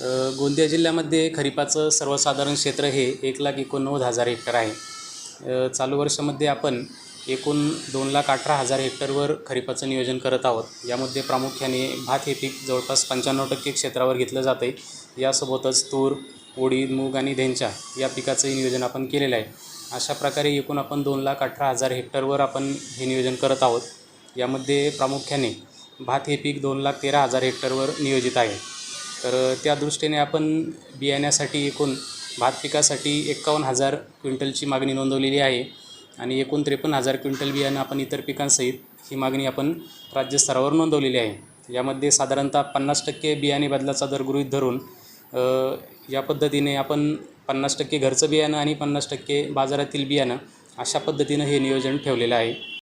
गोंदिया जिल्ह्यामध्ये खरीपाचं सर्वसाधारण क्षेत्र हे एक लाख एकोणनव्वद हजार हेक्टर आहे. चालू वर्षामध्ये आपण एकूण दोन लाख अठरा हजार हेक्टरवर खरीपाचं नियोजन करत आहोत. यामध्ये प्रामुख्याने भात हे पीक जवळपास पंच्याण्णव टक्के क्षेत्रावर घेतलं जातं आहे यासोबतच तूर उडीद मूग आणि धेंचा या पिकाचंही नियोजन आपण केलेलं आहे. अशा प्रकारे एकूण आपण दोन लाख अठरा हजार हेक्टरवर आपण हे नियोजन करत आहोत. यामध्ये प्रामुख्याने भात हे पीक दोन लाख तेरा हजार हेक्टरवर नियोजित आहे. तर त्या दृष्टीने आपण बियाण्यासाठी एकूण भात पिकासाठी एक्कावन्न हजार क्विंटलची मागणी नोंदवलेली आहे आणि एकूण त्रेपन्न हजार क्विंटल बियाणं आपण इतर पिकांसहित ही मागणी आपण राज्यस्तरावर नोंदवलेली आहे. यामध्ये साधारणतः पन्नास टक्के बियाणे बदलाचा दर गृहीत धरून या पद्धतीने आपण पन्नास टक्के घरचं बियाणं आणि पन्नास टक्के बाजारातील बियाणं अशा पद्धतीनं हे नियोजन ठेवलेलं आहे.